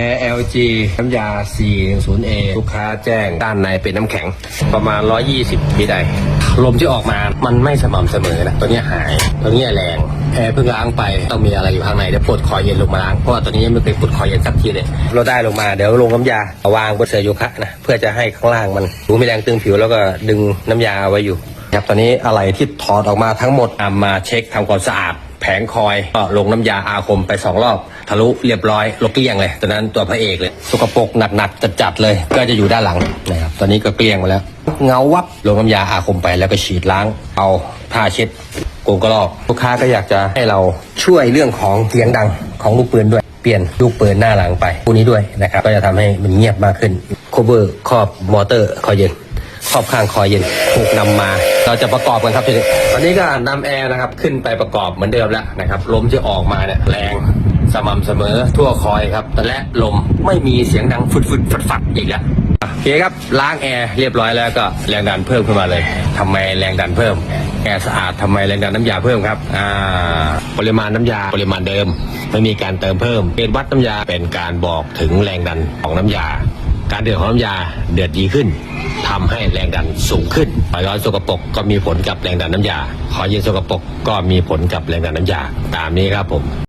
แอร์ LG น้ำยา 410A ลูกค้าแจ้งด้านในเป็นน้ำแข็ง ประมาณ 120มิได้ลมที่ออกมามันไม่สม่ำเสมอนะตัวนี้หาย ตัวนี้แรงแอร์เพิ่งล้างไปต้องมีอะไรอยู่ข้างในเดี๋ยวปลดคอเย็นลงมาล้างเพราะว่าตัวนี้ยังไม่เคยปลดคอเย็นสักทีเลยเราได้ลงมาเดี๋ยวลงน้ำยาวางบนเสื่อโยคะนะเพื่อจะให้ข้างล่างมันรู้ม่แรงตึงผิวแล้วก็ดึงน้ำยาเอาไว้อยู่ครับตอนนี้อะไรที่ถอดออกมาทั้งหมดนำมาเช็คทำความสะอาด ผงคอยก็ลงน้ำยาอาคมไปสองรอบ ทะลุเรียบร้อยลบเกลี้ยงเลยตอนนั้นตัวพระเอกเลยสกปรกหนักๆจัดๆเลย ก็จะอยู่ด้านหลังนะครับตอนนี้ก็เกลี้ยงไปแล้ว เงาวับลงน้ำยาอาคมไปแล้วก็ฉีดล้าง เอาผ้าเช็ดโกงกระรอกลูกค้าก็อยากจะให้เราช่วยเรื่องของเสียงดังของลูกปืนด้วยเปลี่ยนลูกปืนหน้าหลังไปพวกนี้ด้วยนะครับก็จะทำให้มันเงียบมากขึ้นโคเวอร์ครอบมอเตอร์คอยเย็น รอบข้างคอเย็นถูกนำมา เราจะประกอบกันครับทีนี้ตอนนี้ก็นำแอร์นะครับขึ้นไปประกอบเหมือนเดิมแล้วนะครับลมที่ออกมาเนี่ยแรงสม่ำเสมอทั่วคอยครับแต่และลมไม่มีเสียงดังฟึดฟึดฟัดฟัดอีกแล้วโอเคครับล้างแอร์เรียบร้อยแล้วก็แรงดันเพิ่มขึ้นมาเลยทำไมแรงดันเพิ่มแอร์สะอาดทำไมแรงดันน้ำยาเพิ่มครับอ่าปริมาณน้ำยาปริมาณเดิม ไม่มีการเติมเพิ่มเกณฑ์วัดน้ำยาเป็นการบอกถึงแรงดันของน้ำยา การเดือดของน้ำยาเดือดดีขึ้นทำให้แรงดันสูงขึ้นคอยร้อนสกปรกก็มีผลกับแรงดันน้ำยาคอยเย็นสกปรกก็มีผลกับแรงดันน้ำยาตามนี้ครับผม